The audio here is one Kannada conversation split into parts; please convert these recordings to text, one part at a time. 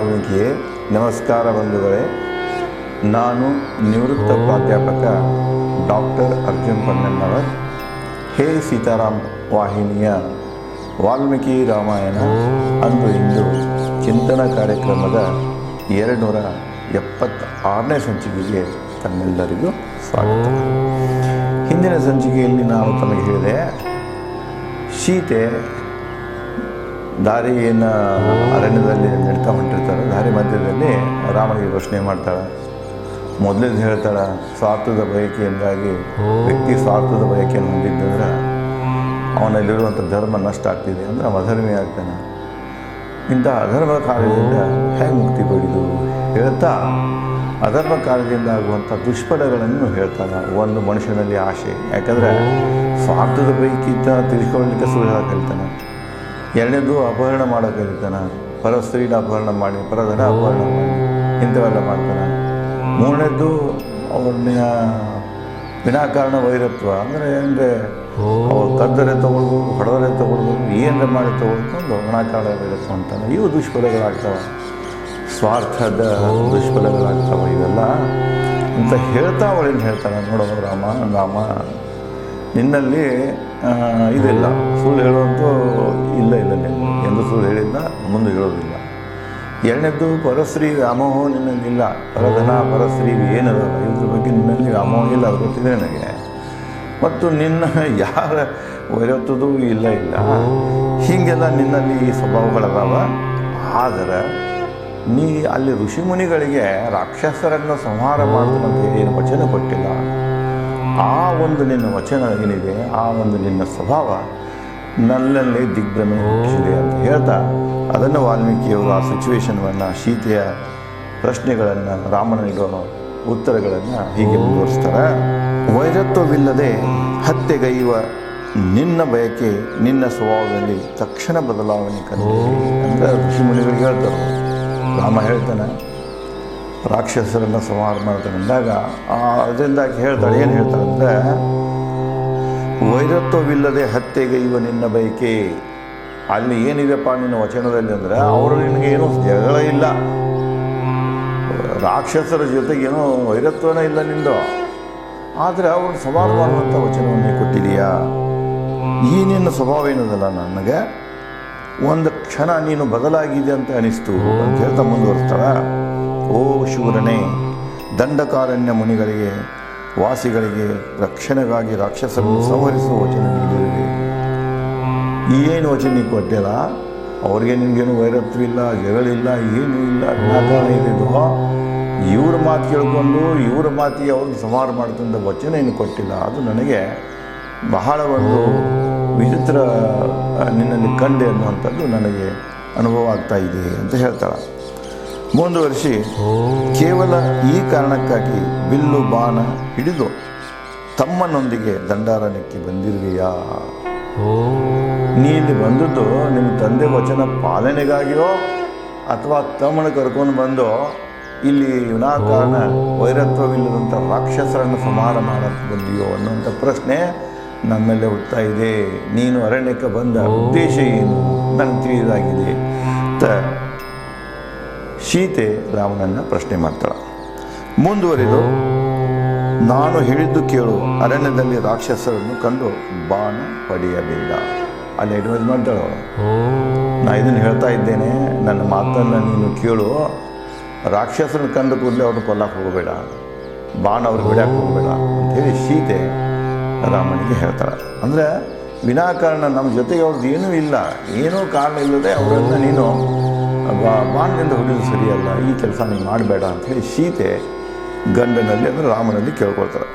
ವಾಲ್ಮೀಕಿಯೇ ನಮಸ್ಕಾರ ಬಂಧುಗಳೇ. ನಾನು ನಿವೃತ್ತ ಪ್ರಾಧ್ಯಾಪಕ ಡಾಕ್ಟರ್ ಅರ್ಜುನ್ ಪನ್ನಣ್ಣವರ್. ಹೇ ಸೀತಾರಾಮ್ ವಾಹಿನಿಯ ವಾಲ್ಮೀಕಿ ರಾಮಾಯಣ ಅಂದು ಇಂದು ಚಿಂತನ ಕಾರ್ಯಕ್ರಮದ ಎರಡುನೂರ ಎಪ್ಪತ್ತಾರನೇ ಸಂಚಿಕೆಗೆ ತಮ್ಮೆಲ್ಲರಿಗೂ ಸ್ವಾಗತ. ಹಿಂದಿನ ಸಂಚಿಕೆಯಲ್ಲಿ ನಾವು ತಮಗೆ ಹೇಳಿದೆ, ಸೀತೆ ದಾರಿಯನ್ನು ಅರಣ್ಯದಲ್ಲಿ ನೆಡ್ತಾ ಹೊಂಟಿರ್ತಾರೆ ದಾರಿ ಮಧ್ಯದಲ್ಲಿ ರಾಮನಿಗೆ ಘೋಷಣೆ ಮಾಡ್ತಾಳೆ. ಮೊದಲೇ ಹೇಳ್ತಾಳೆ ಸ್ವಾರ್ಥದ ಬಯಕೆಯಿಂದಾಗಿ ವ್ಯಕ್ತಿ ಸ್ವಾರ್ಥದ ಬಯಕೆಯನ್ನು ಹೊಂದಿದ್ದಂದ್ರೆ ಅವನಲ್ಲಿರುವಂಥ ಧರ್ಮ ನಷ್ಟ ಆಗ್ತಿದೆ ಅಂದರೆ ಅವ ಅಧರ್ಮಿ ಆಗ್ತಾನೆ. ಇಂಥ ಅಧರ್ಮ ಕಾರ್ಯದಿಂದ ಹೇಗೆ ಮುಕ್ತಿ ಪಡೆದು ಹೇಳ್ತಾ ಅಧರ್ಮ ಕಾರ್ಯದಿಂದ ಆಗುವಂಥ ದುಷ್ಫಲಗಳನ್ನು ಹೇಳ್ತಾನೆ ಒಂದು ಮನುಷ್ಯನಲ್ಲಿ ಆಸೆ. ಯಾಕಂದರೆ ಸ್ವಾರ್ಥದ ಬೈಕಿಂತ ತಿಳ್ಕೊಳ್ಳಿಕ್ಕೆ ಸುಳ್ಳು ಹೇಳ್ತಾನೆ. ಎರಡನೇದು ಅಪಹರಣ ಮಾಡೋಕ್ಕಿರ್ತಾನೆ ಪರ ಸ್ತ್ರೀನ ಅಪಹರಣ ಮಾಡಿ ಪರಧನ ಅಪಹರಣ ಮಾಡಿ ಇಂಥವೆಲ್ಲ ಮಾಡ್ತಾನೆ? ಮೂರನೇದ್ದು ಅವ್ರನ್ನ ವಿನಾಕಾರಣ ವೈರತ್ವ ಅಂದರೆ ಅಂದರೆ ಅವ್ರು ಕದ್ದರೆ ತೊಗೊಳ್ಬೋದು ಹೊಡೆದರೆ ತೊಗೊಳ್ಬೋದು ಏನರ ಮಾಡಿ ತೊಗೊಳ್ಕೊಂಡು ವಿನಾಕಾರಣ ವೈರತ್ವ ಅಂತಾನೆ. ಇವು ದುಷ್ಫಲಗಳಾಗ್ತವೆ. ಸ್ವಾರ್ಥದ ದುಷ್ಫಲಗಳಾಗ್ತವೆ ಇವೆಲ್ಲ. ಅಂತ ಹೇಳ್ತಾ ಅವಳೇನು ಹೇಳ್ತಾನೆ? ನೋಡೋದು ರಾಮ ರಾಮ. ನಿನ್ನಲ್ಲಿ ಇದಿಲ್ಲ. ಸುಳ್ಳು ಹೇಳುವಂತೂ ಇಲ್ಲ ಇಲ್ಲ ನಿನ್ನ ಎಂದು ಸುಳ್ಳು ಹೇಳಿದ್ನ, ಮುಂದೆ ಹೇಳೋದಿಲ್ಲ ಎರಡನೇದ್ದು, ಪರಶ್ರೀ ವ್ಯಾಮೋಹ ನಿನ್ನಲ್ಲಿಲ್ಲ ಪರಧನ, ಪರಶ್ರೀ ಏನದ? ಇದ್ರ ಬಗ್ಗೆ ನಿನ್ನಲ್ಲಿ ವ್ಯಾಮೋಹ ಇಲ್ಲ ಅದು ಗೊತ್ತಿದೆ ನನಗೆ. ಮತ್ತು ನಿನ್ನ ಯಾರ ವೈರತ್ವದೂ ಇಲ್ಲ ಇಲ್ಲ. ಹೀಗೆಲ್ಲ ನಿನ್ನಲ್ಲಿ ಈ ಸ್ವಭಾವಗಳದಾವ. ಆದರೆ, ನೀ ಅಲ್ಲಿ ಋಷಿಮುನಿಗಳಿಗೆ ರಾಕ್ಷಸರನ್ನು ಸಂಹಾರ ಮಾಡ್ತಾನಂತ ಏನು ವಚನ ಕೊಟ್ಟಿಲ್ಲ. ಆ ಒಂದು ನಿನ್ನ ವಚನ ಏನಿದೆ ಆ ಒಂದು ನಿನ್ನ ಸ್ವಭಾವ ನನ್ನಲ್ಲಿ ದಿಗ್ಭ್ರಮೆ ಹುಟ್ಟಿಸಿದೆ ಅಂತ ಹೇಳ್ತಾ ಅದನ್ನು ವಾಲ್ಮೀಕಿಯವರು ಆ ಸಿಚುವೇಶನ್ವನ್ನು ಸೀತೆಯ ಪ್ರಶ್ನೆಗಳನ್ನು ರಾಮನ ಉತ್ತರಗಳನ್ನು ಹೀಗೆ ಮುಂದುವರಿಸ್ತಾರೆ ವೈರತ್ವವಿಲ್ಲದೆ ಹತ್ಯೆಗೈಯುವ ನಿನ್ನ ಬಯಕೆ ನಿನ್ನ ಸ್ವಭಾವದಲ್ಲಿ ತಕ್ಷಣ ಬದಲಾವಣೆ ಕಂಡು ಅಂದರೆ ಋಷಿಮುನಿಗಳಿಗೆ ಹೇಳ್ತಾರೆ. ರಾಮ ಹೇಳ್ತಾನೆ ರಾಕ್ಷಸರನ್ನು ಸಂಹಾರ ಮಾಡ್ತಾನೆ ಅಂದಾಗ ಅದರಿಂದಾಗಿ ಹೇಳ್ತಾಳೆ, ಏನು ಹೇಳ್ತಾಳೆ ಅಂದರೆ, ವೈರತ್ವವಿಲ್ಲದೆ ಹತ್ಯೆಗೈವ ನಿನ್ನ ಬಯಕೆ. ಅಲ್ಲಿ ಏನಿದೆಪ್ಪ ನಿನ್ನ ವಚನದಲ್ಲಿ ಅಂದರೆ, ಅವರು ನಿನಗೆ ಏನು ಜಗಳ ಇಲ್ಲ. ರಾಕ್ಷಸರ ಜೊತೆಗೆ ಏನೋ ವೈರತ್ವನೇ ಇಲ್ಲ ನಿಂದು. ಆದರೆ ಅವ್ರನ್ನ ಸಂಹಾರ ಮಾಡುವಂಥ ವಚನವನ್ನೇ ಕೊಟ್ಟಿದೆಯಾ? ಈ ನಿನ್ನ ಸ್ವಭಾವ ಏನದಲ್ಲ ನನಗೆ? ಒಂದು ಕ್ಷಣ ನೀನು ಬದಲಾಗಿದೆ ಅಂತ ಅನಿಸ್ತು ಅಂತ ಹೇಳ್ತಾ ಮುಂದುವರಿಸ್ತಾಳ. ಓ ಶೂರನೇ, ದಂಡಕಾರಣ್ಯ ಮುನಿಗಳಿಗೆ, ವಾಸಿಗಳಿಗೆ ರಕ್ಷಣೆಗಾಗಿ ರಾಕ್ಷಸರನ್ನು ಸಂಹರಿಸುವ ವಚನ ನೀಡಿರುವೆ. ಏನು ವಚನ ನೀವು ಕೊಟ್ಟಿಲ್ಲ? ಅವ್ರಿಗೆ ನಿಮಗೇನು ವೈರತ್ವ ಇಲ್ಲ ಜಗಳಿಲ್ಲ ಏನೂ ಇಲ್ಲ ಇದ್ದಿದ್ದು ಇವ್ರ ಮಾತು ಕೇಳಿಕೊಂಡು ಇವ್ರ ಮಾತಿಗೆ ಅವ್ರನ್ನ ಸಂಹಾರ ಮಾಡ್ತಂದ ವಚನ ಏನು ಕೊಟ್ಟಿಲ್ಲ. ಅದು ನನಗೆ ಬಹಳ ಒಂದು ವಿಚಿತ್ರ, ನಿನ್ನನ್ನು ಕಂಡೆ ಅನ್ನುವಂಥದ್ದು ನನಗೆ ಅನುಭವ ಆಗ್ತಾ ಇದೆ ಅಂತ ಹೇಳ್ತಾಳೆ. ಮುಂದುವರಿಸಿ ಕೇವಲ ಈ ಕಾರಣಕ್ಕಾಗಿ ಬಿಲ್ಲು ಬಾಣ ಹಿಡಿದು ತಮ್ಮನೊಂದಿಗೆ ದಂಡಾರಣ್ಯಕ್ಕೆ ಬಂದಿರುವೆಯಾ? ನೀ ಇಲ್ಲಿ ಬಂದದ್ದು ನಿಮ್ಮ ತಂದೆ ವಚನ ಪಾಲನೆಗಾಗಿಯೋ ಅಥವಾ ತಮ್ಮನ ಕರ್ಕೊಂಡು ಬಂದು? ಇಲ್ಲಿ ವಿನಾಕಾರಣ ವೈರತ್ವವಿಲ್ಲದಂಥ ರಾಕ್ಷಸರನ್ನು ಸಂಹಾರ ಮಾಡಕ್ಕೆ ಬಂದಿಯೋ ಅನ್ನುವಂಥ ಪ್ರಶ್ನೆ ನನ್ನಲ್ಲೇ ಹುಡ್ತಾ ಇದೆ. ನೀನು ಅರಣ್ಯಕ್ಕೆ ಬಂದ ಉದ್ದೇಶ ಏನು? ನನಗೆ ತಿಳಿದಾಗಿದೆ ಅಂತ ಸೀತೆ ರಾಮನನ್ನು ಪ್ರಶ್ನೆ ಮಾಡ್ತಾಳೆ. ಮುಂದುವರಿದು, ನಾನು ಹೇಳಿದ್ದು ಕೇಳು. ಅರಣ್ಯದಲ್ಲಿ ರಾಕ್ಷಸರನ್ನು ಕಂಡು ಬಾಣ ಪಡೆಯಬೇಡ. ಅಲ್ಲಿ ಅಡ್ವೈಸ್ ಮಾಡ್ತಾಳು ಅವಳು. ನಾ ಇದನ್ನು ಹೇಳ್ತಾ ಇದ್ದೇನೆ. ನನ್ನ ಮಾತನ್ನು ನೀನು ಕೇಳು. ರಾಕ್ಷಸರನ್ನು ಕಂಡು ಕೂಡಲೇ ಅವ್ರನ್ನ ಕೊಲ್ಲಕ್ಕೆ ಹೋಗಬೇಡ. ಬಾಣ ಅವ್ರಿಗೆ ಬಿಡಕ್ಕೆ ಹೋಗಬೇಡ. ಅಂಥೇಳಿ ಸೀತೆ ರಾಮನಿಗೆ ಹೇಳ್ತಾಳೆ. ಅಂದರೆ ವಿನಾಕಾರಣ ನಮ್ಮ ಜೊತೆಗೆ ಅವ್ರದ್ದು ಏನೂ ಇಲ್ಲ. ಏನೂ ಕಾರಣ ಇಲ್ಲದೆ ಅವರನ್ನು ನೀನು ಬಾಣದಿಂದ ಹೊಡೆದು ಸರಿಯಲ್ಲ ಈ ಕೆಲಸ ನೀವು ಮಾಡಬೇಡ ಅಂಥೇಳಿ ಸೀತೆ ಗಂಡನಲ್ಲಿ ಅಂದರೆ ರಾಮನಲ್ಲಿ ಕೇಳ್ಕೊಳ್ತಾರೆ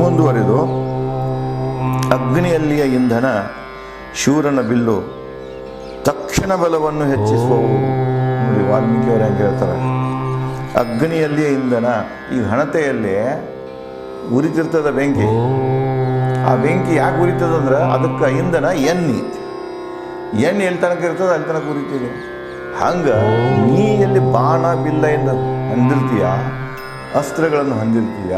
ಮುಂದುವರೆದು ಅಗ್ನಿಯಲ್ಲಿಯ ಇಂಧನ ಶೂರನ ಬಿಲ್ಲು ತಕ್ಷಣ ಬಲವನ್ನು ಹೆಚ್ಚಿಸುವವು. ನೋಡಿ ವಾಲ್ಮೀಕಿಯವರು ಹೆಂಗೆ ಹೇಳ್ತಾರೆ. ಅಗ್ನಿಯಲ್ಲಿಯ ಇಂಧನ ಈ ಹಣತೆಯಲ್ಲಿ ಉರಿತಿರ್ತದ ಬೆಂಕಿ. ಆ ಬೆಂಕಿ ಯಾಕೆ ಉರಿತದಂದ್ರೆ ಅದಕ್ಕೆ ಇಂಧನ ಎಣ್ಣಿ. ಎಣ್ಣೆ ಎಲ್ಲಿ ತನಕ ಇರ್ತದೆ ಅಲ್ಲಿ ತನಕ ಉರಿತಿದೆ ಹಂಗೆ ನೀ ಎಲ್ಲಿ ಬಾಣ ಬಿಲ್ಲ ಎಂದು ಹೊಂದಿರ್ತೀಯ, ಅಸ್ತ್ರಗಳನ್ನು ಹೊಂದಿರ್ತೀಯ,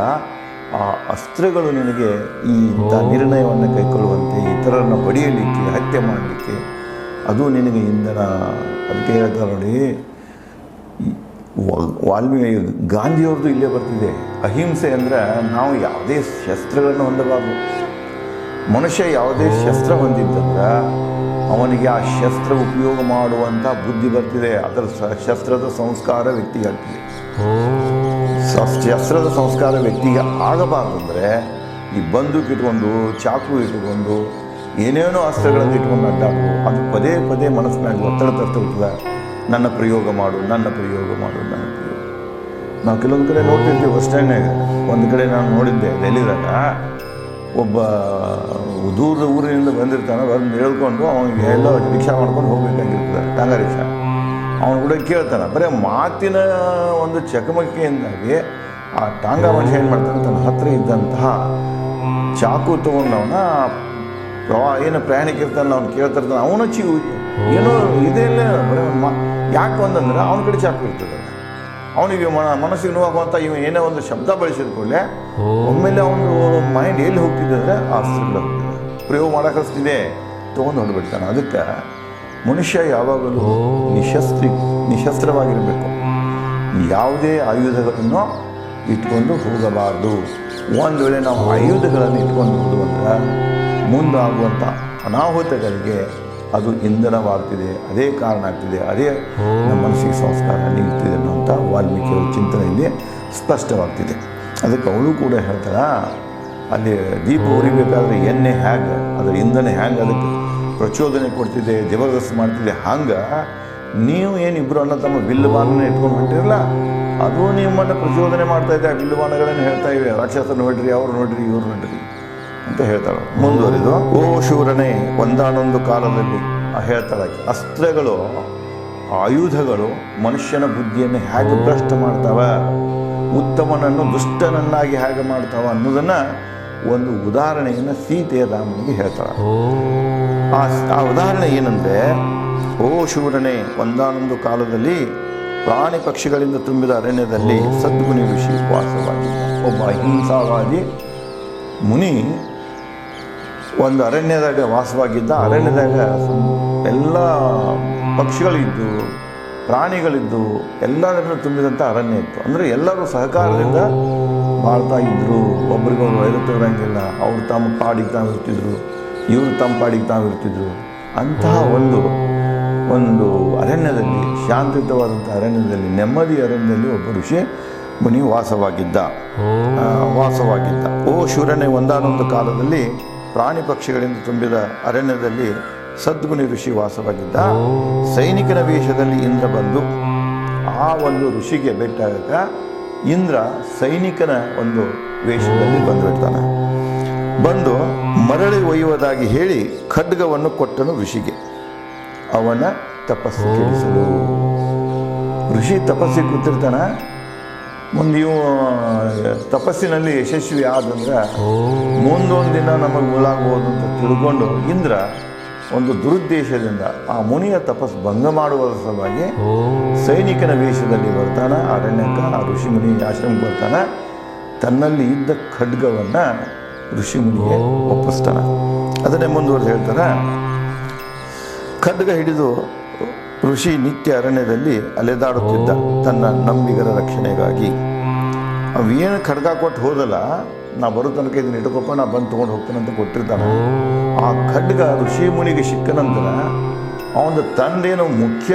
ಆ ಅಸ್ತ್ರಗಳು ನಿನಗೆ ಈ ಇಂಥ ನಿರ್ಣಯವನ್ನು ಕೈಕೊಳ್ಳುವಂತೆ ಇತರರನ್ನು ಬಡಿಯಲಿಕ್ಕೆ ಹತ್ಯೆ ಮಾಡಲಿಕ್ಕೆ, ಅದು ನಿನಗೆ ಇಂಧನ. ಅದಕ್ಕೆ ಹೇಳ್ತಾರೆ ನೋಡಿ ವಾಲ್ಮೀಕಿ ಗಾಂಧಿಯವ್ರದ್ದು ಇಲ್ಲೇ ಬರ್ತಿದೆ. ಅಹಿಂಸೆ ಅಂದರೆ ನಾವು ಯಾವುದೇ ಶಸ್ತ್ರಗಳನ್ನು ಹೊಂದಬಾರ್ದು. ಮನುಷ್ಯ ಯಾವುದೇ ಶಸ್ತ್ರ ಹೊಂದಿದ್ದಂದ್ರೆ ಅವನಿಗೆ ಆ ಶಸ್ತ್ರ ಉಪಯೋಗ ಮಾಡುವಂಥ ಬುದ್ಧಿ ಬರ್ತಿದೆ. ಅದರ ಸ- ಶಸ್ತ್ರದ ಸಂಸ್ಕಾರ ವ್ಯಕ್ತಿಗೆ ಆಗ್ತಿದೆ ಸ- ಶಸ್ತ್ರದ ಸಂಸ್ಕಾರ ವ್ಯಕ್ತಿಗೆ ಆಗಬಾರ್ದು ಅಂದರೆ ಈ ಬಂದೂಕು ಇಟ್ಕೊಂಡು ಚಾಕು ಇಟ್ಕೊಂಡು ಏನೇನೋ ಅಸ್ತ್ರಗಳನ್ನು ಇಟ್ಕೊಂಡು ಅಡ್ಡಾಡುದು ಅದು ಪದೇ ಪದೇ ಮನಸ್ಸಿನಾಗ ಒತ್ತಡ ತರ್ತಿರ್ತದೆ ನನ್ನ ಪ್ರಯೋಗ ಮಾಡು ನನ್ನ ಪ್ರಯೋಗ ಮಾಡು ನನ್ನ ಪ್ರಯೋಗ ನಾವು ಕೆಲವೊಂದು ಕಡೆ ನೋಡ್ತಿರ್ತೀವಿ ಬಸ್ ಸ್ಟ್ಯಾಂಡ್ನಾಗ ಒಂದು ಕಡೆ ನಾನು ನೋಡಿದ್ದೆ ಡೆಲ್ಲಿದಾಗ ಒಬ್ಬ ದೂರದ ಊರಿನಿಂದ ಬಂದಿರ್ತಾನೆ ಬಂದು ಹೇಳ್ಕೊಂಡು ಅವನಿಗೆ ಎಲ್ಲ ರಿಕ್ಷಾ ಮಾಡ್ಕೊಂಡು ಹೋಗ್ಬೇಕಾಗಿರ್ತದೆ, ಟಾಂಗ ರಿಕ್ಷಾ. ಅವನು ಕೂಡ ಕೇಳ್ತಾನೆ, ಬರೀ ಮಾತಿನ ಒಂದು ಚಕಮಕಿಯಿಂದಾಗಿ ಆ ಟಾಂಗ ಮನುಷ್ಯ ಏನು ಮಾಡ್ತಾನೆ, ತನ್ನ ಹತ್ರ ಇದ್ದಂತಹ ಚಾಕು ತೊಗೊಂಡವನ ಪ್ರವಾ ಏನು ಪ್ರಯಾಣಿಕ ಇರ್ತಾನಲ್ಲ ಅವ್ನು ಕೇಳ್ತಿರ್ತಾನೆ ಅವನ ಚಿ ಏನೋ ಇದೆಲ್ಲ ಬರೀ ಮಾ, ಯಾಕೆ ಒಂದಂದ್ರೆ ಅವನ ಕಡೆ ಚಾಕು ಇರ್ತದೆ. ಅವನಿಗೆ ಮನ ಮನಸ್ಸಿಗೆ ನೋವಾಗುವಂಥ ಇವ ಏನೇ ಒಂದು ಶಬ್ದ ಬಳಸಿದ ಕೂಡಲೇ ಒಮ್ಮೆಲೆ ಅವನು ಮೈಂಡ್ ಎಲ್ಲಿ ಹೋಗ್ತಿದ್ದಂದ್ರೆ ಅಂದರೆ ಆ ಸ್ಥಿತಿ ಹೋಗ್ತಿದ್ದ ಪ್ರಯೋಗ ಮಾಡಕಿದೆ ತೊಗೊಂಡು ಹೊಂದ್ಬಿಡ್ತಾನೆ ಅದಕ್ಕೆ ಮನುಷ್ಯ ಯಾವಾಗಲೂ ನಿಶಸ್ತ್ರಿ ನಿಶಸ್ತ್ರವಾಗಿರಬೇಕು. ಯಾವುದೇ ಆಯುಧಗಳನ್ನು ಇಟ್ಕೊಂಡು ಹೋಗಬಾರದು. ಒಂದು ವೇಳೆ ನಾವು ಆಯುಧಗಳನ್ನು ಇಟ್ಕೊಂಡು ಹೋದು ಅಂದ್ರೆ ಮುಂದಾಗುವಂಥ ಅನಾಹುತಗಳಿಗೆ ಅದು ಇಂಧನವಾಗ್ತಿದೆ. ಅದೇ ಕಾರಣ ಆಗ್ತಿದೆ. ಅದೇ ನಮ್ಮ ಮನಸ್ಸಿಗೆ ಸಂಸ್ಕಾರ ನೀಡ್ತಿದೆ ಅನ್ನುವಂಥ ಚಿಂತನೆ ಚಿಂತನೆಯಲ್ಲಿ ಸ್ಪಷ್ಟವಾಗ್ತಿದೆ ಅದಕ್ಕೆ ಅವಳು ಕೂಡ ಹೇಳ್ತಾಳೆ, ಅಲ್ಲಿ ದೀಪ ಉರಿಬೇಕಾದ್ರೆ ಎಣ್ಣೆ ಹ್ಯಾಗೆ ಅದರ ಇಂಧನ ಹ್ಯಾಂಗೆ ಅದಕ್ಕೆ ಪ್ರಚೋದನೆ ಕೊಡ್ತಿದೆ, ಜಬರ್ದಸ್ತ್ ಮಾಡ್ತಿದೆ, ಹಂಗೆ ನೀವು ಏನು ಇಬ್ಬರು ಅಣ್ಣ ತಮ್ಮ ಬಿಲ್ಲು ಬಾಣನ ಇಟ್ಕೊಂಡು ಹೊಂಟಿರಲ್ಲ, ಅದು ನಿಮ್ಮನ್ನು ಪ್ರಚೋದನೆ ಮಾಡ್ತಾ ಇದೆ ಆ ಬಿಲ್ಲು ಬಾಣಗಳನ್ನು ಹೇಳ್ತಾ ಇವೆ, ರಾಕ್ಷಸ ನೋಡ್ರಿ, ಅವ್ರು ನೋಡ್ರಿ, ಇವ್ರು ನೋಡ್ರಿ ಅಂತ ಹೇಳ್ತಾಳೆ ಮುಂದುವರಿದು, ಓ ಶೂರನೇ, ಒಂದಾನೊಂದು ಕಾಲದಲ್ಲಿ ಹೇಳ್ತಾಳೆ. ಅಸ್ತ್ರಗಳು ಆಯುಧಗಳು ಮನುಷ್ಯನ ಬುದ್ಧಿಯನ್ನು ಹೇಗೆ ಭ್ರಷ್ಟ ಮಾಡ್ತಾವ ಉತ್ತಮನನ್ನು ದುಷ್ಟನನ್ನಾಗಿ ಹೇಗೆ ಮಾಡ್ತಾವ ಅನ್ನೋದನ್ನು ಒಂದು ಉದಾಹರಣೆಯನ್ನು ಸೀತೆಯ ರಾಮನಿಗೆ ಹೇಳ್ತಾಳೆ. ಆ ಆ ಉದಾಹರಣೆ ಏನಂದರೆ ಓ ಶೂರನೆ ಒಂದಾನೊಂದು ಕಾಲದಲ್ಲಿ ಪ್ರಾಣಿ ಪಕ್ಷಿಗಳಿಂದ ತುಂಬಿದ ಅರಣ್ಯದಲ್ಲಿ ಸದ್ಗುಣಿ ಋಷಿ ವಾಸವಾಗಿ ಒಬ್ಬ ಅಹಿಂಸಾವಾದಿ ಮುನಿ ಒಂದು ಅರಣ್ಯದಾಗ ವಾಸವಾಗಿದ್ದ. ಅರಣ್ಯದಾಗ ಎಲ್ಲ ಪಕ್ಷಿಗಳಿದ್ದು ಪ್ರಾಣಿಗಳಿದ್ದು ಎಲ್ಲದನ್ನು ತುಂಬಿದಂಥ ಅರಣ್ಯ ಇತ್ತು. ಅಂದರೆ ಎಲ್ಲರೂ ಸಹಕಾರದಿಂದ ಬಾಳ್ತಾ ಇದ್ದರು ಒಬ್ರಿಗೊಬ್ರು ವೈರತ್ವರಂಗಿಲ್ಲ ಅವ್ರು ತಮ್ಮ ಪಾಡಿಗೆ ತಾವು ಇರ್ತಿದ್ರು. ಇವರು ತಮ್ಮ ಪಾಡಿಗೆ ತಾವು ಇರ್ತಿದ್ರು. ಅಂತಹ ಒಂದು ಒಂದು ಅರಣ್ಯದಲ್ಲಿ ಶಾಂತಿಯುತವಾದಂಥ ಅರಣ್ಯದಲ್ಲಿ ನೆಮ್ಮದಿ ಅರಣ್ಯದಲ್ಲಿ ಒಬ್ಬ ಋಷಿ ಮುನಿ ವಾಸವಾಗಿದ್ದ. ವಾಸವಾಗಿದ್ದ. ಓ ಶೂರನೇ ಒಂದಾನೊಂದು ಕಾಲದಲ್ಲಿ ಪ್ರಾಣಿ ಪಕ್ಷಿಗಳಿಂದ ತುಂಬಿದ ಅರಣ್ಯದಲ್ಲಿ ಸದ್ಗುಣಿ ಋಷಿ ವಾಸವಾಗಿದ್ದ ಸೈನಿಕನ ವೇಷದಲ್ಲಿ ಇಂದ್ರ ಬಂದು ಆ ಒಂದು ಋಷಿಗೆ ಭೇಟಿಯಾಗ ಇಂದ್ರ ಸೈನಿಕನ ಒಂದು ವೇಷದಲ್ಲಿ ಬಂದುಬಿಡ್ತಾನೆ ಬಂದು ಮರಳಿ ಒಯ್ಯುವುದಾಗಿ ಹೇಳಿ ಖಡ್ಗವನ್ನು ಕೊಟ್ಟನು ಋಷಿಗೆ. ಅವನ ತಪಸ್ಸು ಕೆಡಿಸಲು ಋಷಿ ತಪಸ್ಸಿಗೆ ಕೂತಿರ್ತಾನ. ಮುಂದೆ ಇವು ತಪಸ್ಸಿನಲ್ಲಿ ಯಶಸ್ವಿ ಆದಂದ್ರೆ ಮುಂದೊಂದು ದಿನ ನಮಗೆ ಮುಲಾಗ್ಬೋದು ಅಂತ ತಿಳ್ಕೊಂಡು ಇಂದ್ರ ಒಂದು ದುರುದ್ದೇಶದಿಂದ ಆ ಮುನಿಯ ತಪಸ್ ಭಂಗ ಮಾಡುವ ಸಲುವಾಗಿ ಸೈನಿಕನ ವೇಷದಲ್ಲಿ ಬರ್ತಾನೆ ಅರಣ್ಯಕ ಆ ಋಷಿ ಮುನಿ ಆಶ್ರಮಕ್ಕೆ ಬರ್ತಾನೆ. ತನ್ನಲ್ಲಿ ಇದ್ದ ಖಡ್ಗವನ್ನು ಋಷಿ ಮುನಿಗೆ ಒಪ್ಪಿಸ್ತಾನ. ಅದನ್ನೇ ಮುಂದುವರೆದು ಹೇಳ್ತಾರೆ. ಖಡ್ಗ ಹಿಡಿದು ಋಷಿ ನಿತ್ಯ ಅರಣ್ಯದಲ್ಲಿ ಅಲೆದಾಡುತ್ತಿದ್ದ ತನ್ನ ನಂಬಿಗರ ರಕ್ಷಣೆಗಾಗಿ. ಅವೇನು ಖಡ್ಗ ಕೊಟ್ಟು ಹೋದಲ್ಲ ನಾ ಬರೋ ತನಕ ಇದನ್ನ ಹಿಡ್ಕೊಪ್ಪ ನಾ ಬಂದು ತೊಗೊಂಡು ಹೋಗ್ತೇನೆ ಅಂತ ಕೊಟ್ಟಿರ್ತಾನೆ. ಆ ಖಡ್ಗ ಋಷಿ ಮುನಿಗೆ ಸಿಕ್ಕ ನಂತರ ಅವನ ತಂದೇನು ಮುಖ್ಯ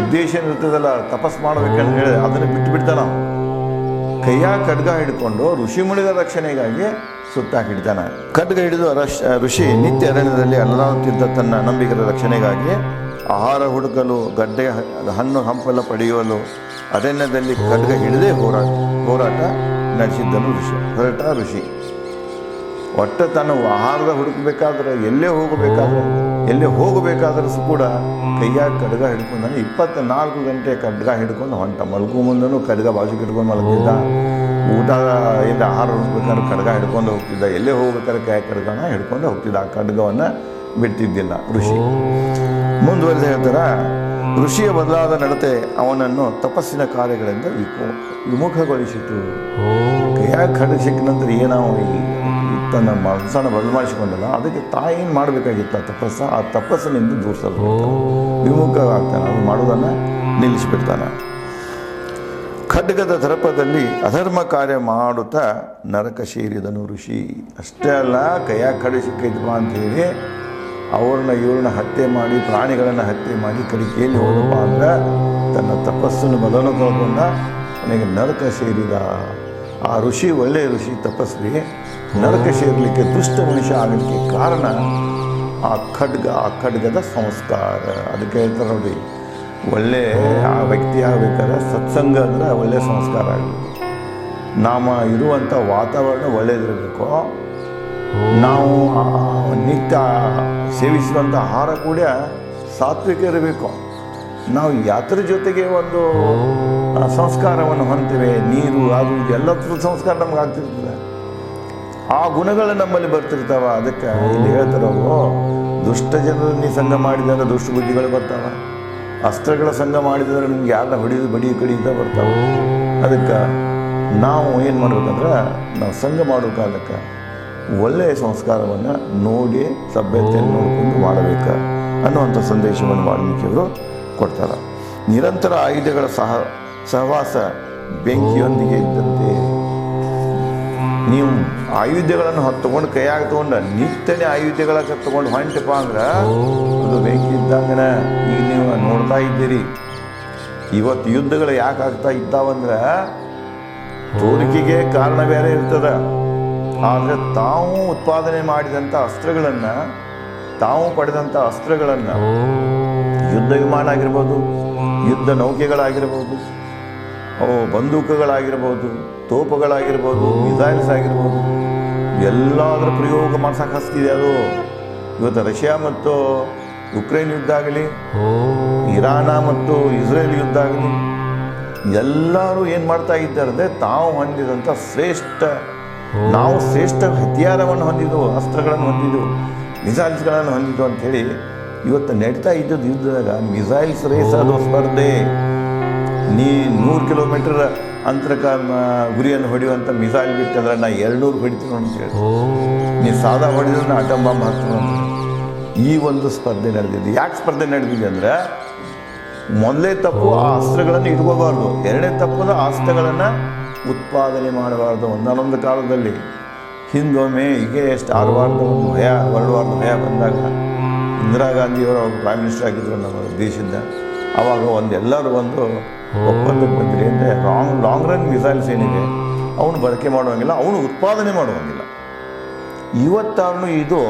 ಉದ್ದೇಶ ಏನಿರ್ತದಲ್ಲ ತಪಸ್ ಮಾಡ್ಬೇಕಂತ ಹೇಳಿ ಅದನ್ನು ಬಿಟ್ಟು ಬಿಡ್ತಾನ ಕೈಯ ಖಡ್ಗ ಹಿಡ್ಕೊಂಡು ಋಷಿ ಮುನಿಗಳ ರಕ್ಷಣೆಗಾಗಿ ಸುತ್ತಾಕಿಡ್ತಾನೆ ಖಡ್ಗ ಹಿಡಿದು ಋಷಿ ನಿತ್ಯ ಅರಣ್ಯದಲ್ಲಿ ಅಲರಾಡುತ್ತಿದ್ದ ತನ್ನ ನಂಬಿಗರ ರಕ್ಷಣೆಗಾಗಿ ಆಹಾರ ಹುಡುಕಲು, ಗಡ್ಡೆ ಹಣ್ಣು ಹಂಪಲ ಪಡೆಯಲು ಅರಣ್ಯದಲ್ಲಿ ಖಡ್ಗ ಹಿಡಿದೇ ಹೋರಾಟ ಹೋರಾಟ ನಡೆಸಿದ್ದನು ಋಷಿ ಹೊರಟ ಋಷಿ. ಒಟ್ಟ ತನ್ನ ಆಹಾರದ ಹುಡುಕಬೇಕಾದ್ರೆ ಎಲ್ಲೇ ಹೋಗಬೇಕಾದ್ರೆ ಎಲ್ಲೇ ಹೋಗಬೇಕಾದ್ರೂ ಕೂಡ ಕೈಯಾಗ ಕಡ್ಗ ಹಿಡ್ಕೊಂಡು ಇಪ್ಪತ್ತ ನಾಲ್ಕು ಗಂಟೆ ಕಡ್ಗ ಹಿಡ್ಕೊಂಡು ಹೊಂಟ. ಮಲ್ಗು ಮುಂದೂ ಕಡ್ಗ ಬಾಜು ಹಿಡ್ಕೊಂಡು ಮಲಗಿದ್ದ. ಊಟ ಇಲ್ಲ ಆಹಾರ ಹುಡುಕ್ಬೇಕಾದ್ರೆ ಕಡ್ಗ ಹಿಡ್ಕೊಂಡು ಹೋಗ್ತಿದ್ದ. ಎಲ್ಲೇ ಹೋಗ್ಬೇಕಾದ್ರೆ ಕೈ ಖಡ್ಗನ ಹಿಡ್ಕೊಂಡು ಹೋಗ್ತಿದ್ದ. ಆ ಖಡ್ಗವನ್ನು ಬಿಡ್ತಿದ್ದಿಲ್ಲ ಋಷಿ. ಮುಂದುವರೆದು ಹೇಳ್ತಾರ ಋಷಿಯ ಬದಲಾದ ನಡತೆ ಅವನನ್ನು ತಪಸ್ಸಿನ ಕಾರ್ಯಗಳಿಂದ ವಿಮು ವಿಮುಖಗೊಳಿಸಿತು. ಕೈಯಾಗ ಖಡ್ಗ ಸಿಕ್ಕ ನಂತರ ಏನಾವ ಮಾಡಿಸಿಕೊಂಡಲ್ಲ ತನ್ನ ಮನಸ್ಸನ್ನು ಬದಲಾಯಿಸಿಕೊಂಡಲ್ಲ? ಅದಕ್ಕೆ ತಾಯಿ ಏನು ಮಾಡಬೇಕಾಗಿತ್ತು? ಆ ತಪಸ್ಸ ಆ ತಪಸ್ಸಿನಿಂದ ದೂರಿಸಲು ವಿಮುಖ ಆಗ್ತಾನೆ ಅದು ಮಾಡೋದನ್ನು ನಿಲ್ಲಿಸಿಬಿಡ್ತಾನೆ. ಖಡ್ಗದ ದರ್ಪದಲ್ಲಿ ಅಧರ್ಮ ಕಾರ್ಯ ಮಾಡುತ್ತಾ ನರಕ ಸೇರಿದನು ಋಷಿ. ಅಷ್ಟೇ ಅಲ್ಲ ಕೈಯಾಗ ಕಡೆ ಅಂತ ಅಂತೇಳಿ ಅವ್ರನ್ನ ಇವ್ರನ್ನ ಹತ್ಯೆ ಮಾಡಿ, ಪ್ರಾಣಿಗಳನ್ನು ಹತ್ಯೆ ಮಾಡಿ ಕಡಿಕೆಯಲ್ಲಿ ಹೋದಪ್ಪ ಅಂದ್ರೆ ತನ್ನ ತಪಸ್ಸನ್ನು ಬದಲು ಕಳ್ಕೊಂಡ ನನಗೆ ನರಕ ಸೇರಿದ. ಆ ಋಷಿ, ಒಳ್ಳೆಯ ಋಷಿ, ತಪಸ್ವಿ ನರಕ ಸೇರಲಿಕ್ಕೆ ದುಷ್ಟ ಮನುಷ್ಯ ಆಗಲಿಕ್ಕೆ ಕಾರಣ ಆ ಖಡ್ಗ, ಆ ಖಡ್ಗದ ಸಂಸ್ಕಾರ. ಅದಕ್ಕೆ ಹೇಳ್ತಾರೆ ನೋಡಿ, ಒಳ್ಳೆ ಆ ವ್ಯಕ್ತಿ ಆಗಬೇಕಾದ್ರೆ ಸತ್ಸಂಗ ಅಂದರೆ ಒಳ್ಳೆ ಸಂಸ್ಕಾರ ಆಗಬೇಕು. ನಾಮ ಇರುವಂಥ ವಾತಾವರಣ ಒಳ್ಳೆಯದಿರಬೇಕು ನಾವು ನಿತ್ಯ ಸೇವಿಸುವಂಥ ಆಹಾರ ಕೂಡ ಸಾತ್ವಿಕ ಇರಬೇಕು. ನಾವು ಯಾತ್ರ ಜೊತೆಗೆ ಒಂದು ಆ, ಸಂಸ್ಕಾರವನ್ನು ಹೊಂತೇವೆ ನೀರು ಅದು ಎಲ್ಲದ್ರ ಸಂಸ್ಕಾರ ನಮ್ಗೆ ಆಗ್ತಿರ್ತದೆ. ಆ ಗುಣಗಳು ನಮ್ಮಲ್ಲಿ ಬರ್ತಿರ್ತಾವ ಅದಕ್ಕೆ ಇಲ್ಲಿ ಹೇಳ್ತಾರೆ ಅವರು ದುಷ್ಟ ಜನರು ನೀ ಸಂಘ ಮಾಡಿದಾಗ ದುಷ್ಟ ಬುದ್ಧಿಗಳು ಬರ್ತಾವ. ಅಸ್ತ್ರಗಳ ಸಂಘ ಮಾಡಿದ್ರೆ ನಿಮ್ಗೆ ಯಾರನ್ನ ಹೊಡಿದು ಬಡಿ ಕಡಿಯಿಂದ ಬರ್ತಾವ. ಅದಕ್ಕೆ ನಾವು ಏನು ಮಾಡ್ಬೇಕಂದ್ರೆ ನಾವು ಸಂಘ ಮಾಡೋ ಕಾಲಕ್ಕೆ ಒಳ್ಳೆಯ ಸಂಸ್ಕಾರವನ್ನು ನೋಡಿ ಸಭ್ಯತೆಯನ್ನು ನೋಡಿಕೊಂಡು ಮಾಡಬೇಕು ಅನ್ನುವಂಥ ಸಂದೇಶವನ್ನು ವಾಲ್ಮೀಕಿಯವರು ಕೊಡ್ತಾರೆ. ನಿರಂತರ ಆಯುಧಗಳ ಸಹ, ಸಹವಾಸ ಬೆಂಕಿಯೊಂದಿಗೆ ಇದ್ದಂತೆ. ನೀವು ಆಯುಧಗಳನ್ನು ಹೊತ್ತುಕೊಂಡು ಕೈಯಾಗ ತಗೊಂಡ ನಿತ್ಯನೇ ಆಯುಧಗಳ ತಗೊಂಡು ಹೊಂಟಪ್ಪ ಅಂದ್ರೆ ಅದು ಬೆಂಕಿ ಇದ್ದಂಗನ ಈಗ ನೀವು ನೋಡ್ತಾ ಇದ್ದೀರಿ. ಇವತ್ತು ಯುದ್ಧಗಳು ಯಾಕೆ ಆಗ್ತಾ ಇದ್ದಾವಂದ್ರೆ ತೋರಿಕೆಗೆ ಕಾರಣ ಬೇರೆ ಇರ್ತದ. ಆದರೆ ತಾವು ಉತ್ಪಾದನೆ ಮಾಡಿದಂಥ ಅಸ್ತ್ರಗಳನ್ನು ತಾವು ಪಡೆದಂಥ ಅಸ್ತ್ರಗಳನ್ನು ಯುದ್ಧ ವಿಮಾನ ಆಗಿರ್ಬೋದು ಯುದ್ಧ ನೌಕೆಗಳಾಗಿರ್ಬೋದು ಅವು ಬಂದೂಕುಗಳಾಗಿರ್ಬೋದು ತೋಪುಗಳಾಗಿರ್ಬೋದು ಮಿಸೈಲ್ಸ್ ಆಗಿರ್ಬೋದು ಎಲ್ಲದರ ಪ್ರಯೋಗ ಮಾಡ್ಸಕ್ಕೆ ಹಸ್ತಿದೆ ಅದು. ಇವತ್ತು ರಷ್ಯಾ ಮತ್ತು ಉಕ್ರೇನ್ ಯುದ್ಧ ಆಗಲಿ ಇರಾನ ಮತ್ತು ಇಸ್ರೇಲ್ ಯುದ್ಧ ಆಗಲಿ ಎಲ್ಲರೂ ಏನು ಮಾಡ್ತಾ ಇದ್ದಾರೆ ಅಂದರೆ ತಾವು ಹೊಂದಿದಂಥ ಶ್ರೇಷ್ಠ ನಾವು ಶ್ರೇಷ್ಠ ಹತ್ಯಾರವನ್ನು ಹೊಂದಿದ್ದು ಅಸ್ತ್ರಗಳನ್ನು ಹೊಂದಿದ್ದು ಮಿಸೈಲ್ಸ್ಗಳನ್ನು ಹೊಂದಿದ್ದು ಅಂಥೇಳಿ ಇವತ್ತು ನಡೀತಾ ಇದ್ದದ್ದು ಯುದ್ಧದಾಗ ಮಿಸೈಲ್ಸ್ ರೇಸ್ ಅದು ಸ್ಪರ್ಧೆ. ನೀ ನೂರು ಕಿಲೋಮೀಟರ್ ಅಂತರಕ ಗುರಿಯನ್ನು ಹೊಡೆಯುವಂಥ ಮಿಸೈಲ್ ಬಿಟ್ಟಂದ್ರೆ ನಾ ಎರಡುನೂರು ಹೊಡಿತೀನಿ ಅಂತ ಹೇಳಿ ನೀ ಸಾದಾ ಹೊಡೆದ್ರೆ ನಾ ಅಟಮ್ ಬಾಂಬ್ ಹಾಕ್ತೀನಿ ಅಂತ. ಈ ಒಂದು ಸ್ಪರ್ಧೆ ನಡೆದಿದೆ ಯಾಕೆ ಸ್ಪರ್ಧೆ ನಡೆದಿದೆ ಅಂದರೆ ಮೊದಲೇ ತಪ್ಪು ಆ ಅಸ್ತ್ರಗಳನ್ನು ಇಟ್ಕೋಬಾರ್ದು. ಎರಡನೇ ತಪ್ಪು ಆ ಅಸ್ತ್ರಗಳನ್ನು ಉತ್ಪಾದನೆ ಮಾಡಬಾರ್ದು. ಒಂದಾನೊಂದು ಕಾಲದಲ್ಲಿ ಹಿಂದೊಮ್ಮೆ ಹೀಗೆ ಎಷ್ಟು ಒಂದು ಭಯ ವರ್ಲ್ಡ್ ಭಯ ಬಂದಾಗ ಇಂದಿರಾ ಗಾಂಧಿಯವರು ಅವರು ಪ್ರೈಮ್ ಮಿನಿಸ್ಟರ್ ಆಗಿದ್ದರು ನಮ್ಮ ದೇಶದ ಆವಾಗ ಒಂದು ಎಲ್ಲರೂ ಒಂದು ಒಪ್ಪಂದಕ್ಕೆ ಬಂದಿರಿ ಅಂದರೆ ಲಾಂಗ್ ಲಾಂಗ್ ರನ್ ಮಿಸೈಲ್ಸ್ ಏನಿದೆ, ಅವನು ಬಳಕೆ ಮಾಡುವಂಗಿಲ್ಲ, ಅವನು ಉತ್ಪಾದನೆ ಮಾಡುವಂಗಿಲ್ಲ. ಇವತ್ತಾರು ಇದು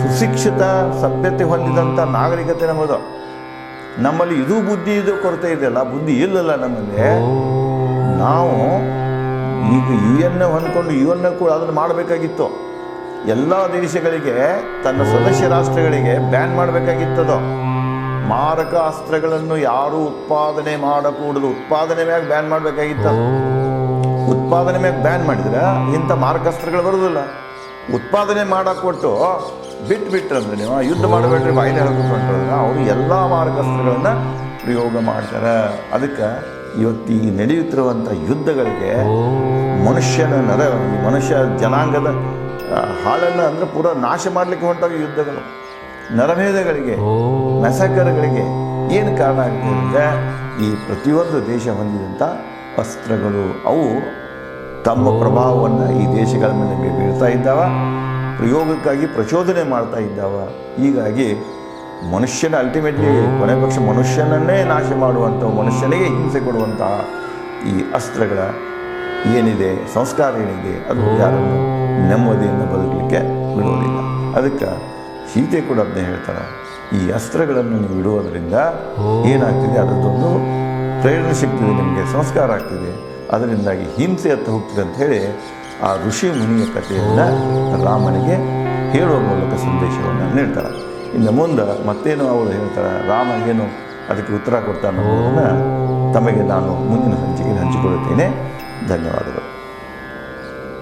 ಸುಶಿಕ್ಷಿತ ಸಭ್ಯತೆ ಹೊಂದಿದಂಥ ನಾಗರಿಕತೆ ನಮ್ಮದು. ನಮ್ಮಲ್ಲಿ ಇದು ಬುದ್ಧಿ, ಇದು ಕೊರತೆ ಇದೆಯಲ್ಲ ಬುದ್ಧಿ ಇಲ್ಲಲ್ಲ ನಮ್ಮಲ್ಲಿ. ನಾವು ಈಗ ಯು ಎನ್ ಹೊಂದ್ಕೊಂಡು ಯು ಎನ್ ಕೂಡ ಅದನ್ನು ಮಾಡಬೇಕಾಗಿತ್ತು. ಎಲ್ಲ ದೇಶಗಳಿಗೆ, ತನ್ನ ಸದಸ್ಯ ರಾಷ್ಟ್ರಗಳಿಗೆ ಬ್ಯಾನ್ ಮಾಡಬೇಕಾಗಿತ್ತದು. ಮಾರಕ ಅಸ್ತ್ರಗಳನ್ನು ಯಾರು ಉತ್ಪಾದನೆ ಮಾಡಕೂಡದು. ಉತ್ಪಾದನೆ ಮ್ಯಾಗ ಬ್ಯಾನ್ ಮಾಡಬೇಕಾಗಿತ್ತು. ಉತ್ಪಾದನೆ ಮ್ಯಾಗ ಬ್ಯಾನ್ ಮಾಡಿದ್ರೆ ಇಂಥ ಮಾರಕಾಸ್ತ್ರಗಳು ಬರೋದಿಲ್ಲ. ಉತ್ಪಾದನೆ ಕೊಟ್ಟು ಬಿಟ್ಟು ಬಿಟ್ರಂದ್ರೆ ನೀವು ಯುದ್ಧ ಮಾಡಬೇಡ್ರಿ ಬಾಯಿಲೆ ಹೇಳ್ಕೊಂಡ್ರೆ ಅವರು ಎಲ್ಲ ಮಾರಕಾಸ್ತ್ರಗಳನ್ನು ಪ್ರಯೋಗ ಮಾಡ್ತಾರೆ. ಅದಕ್ಕೆ ಇವತ್ತು ಈ ನಡೆಯುತ್ತಿರುವಂಥ ಯುದ್ಧಗಳಿಗೆ ಮನುಷ್ಯನ ನರ ಮನುಷ್ಯ ಜನಾಂಗದ ಹಾಳನ್ನು ಅಂದರೆ ಪೂರ ನಾಶ ಮಾಡಲಿಕ್ಕೆ ಹೊಂಟವು ಯುದ್ಧಗಳು. ನರಭೇದಗಳಿಗೆ ನಸಕರಗಳಿಗೆ ಏನು ಕಾರಣ ಆಗಿದೆ ಅಂದರೆ ಈ ಪ್ರತಿಯೊಂದು ದೇಶ ಹೊಂದಿದಂಥ ಅಸ್ತ್ರಗಳು ಅವು ತಮ್ಮ ಪ್ರಭಾವವನ್ನು ಈ ದೇಶಗಳ ಮೇಲೆ ಬೀಳ್ತಾ ಇದ್ದಾವ ಪ್ರಯೋಗಕ್ಕಾಗಿ ಪ್ರಚೋದನೆ ಮಾಡ್ತಾ ಇದ್ದಾವ. ಹೀಗಾಗಿ ಮನುಷ್ಯನ ಅಲ್ಟಿಮೇಟ್ಲಿ ಕೊನೆ ಪಕ್ಷ ಮನುಷ್ಯನನ್ನೇ ನಾಶ ಮಾಡುವಂಥ ಮನುಷ್ಯನಿಗೆ ಹಿಂಸೆ ಕೊಡುವಂತಹ ಈ ಅಸ್ತ್ರಗಳ ಏನಿದೆ, ಸಂಸ್ಕಾರ ಏನಿದೆ, ಅದು ಯಾರನ್ನು ನೆಮ್ಮದಿಯಿಂದ ಬದುಕಲಿಕ್ಕೆ ಬಿಡುವುದಿಲ್ಲ. ಅದಕ್ಕೆ ಸೀತೆ ಕೂಡ ಅದನ್ನ ಹೇಳ್ತಾರೆ ಈ ಅಸ್ತ್ರಗಳನ್ನು ನೀವು ಇಡುವುದರಿಂದ ಏನಾಗ್ತಿದೆ ಅದರದ್ದೊಂದು ಪ್ರೇರಣೆ ಸಿಗ್ತದೆ ನಿಮಗೆ ಸಂಸ್ಕಾರ ಆಗ್ತಿದೆ, ಅದರಿಂದಾಗಿ ಹಿಂಸೆ ಹತ್ತ ಹೋಗ್ತದೆ ಅಂತ ಹೇಳಿ ಆ ಋಷಿ ಮುನಿಯ ಕಥೆಯನ್ನು ರಾಮನಿಗೆ ಹೇಳುವ ಮೂಲಕ ಸಂದೇಶವನ್ನು ನೀಡ್ತಾರೆ ಇನ್ನು ಮುಂದೆ ಮತ್ತೇನು ಅವರು ಹೇಳ್ತಾರೆ ರಾಮ ಏನು ಅದಕ್ಕೆ ಉತ್ತರ ಕೊಡ್ತಾನೆ ತಮಗೆ ನಾನು ಮುಂದಿನ ಸಂಚಿಕೆಯಲ್ಲಿ ಹಂಚಿಕೊಳ್ಳುತ್ತೇನೆ. ಧನ್ಯವಾದಗಳು.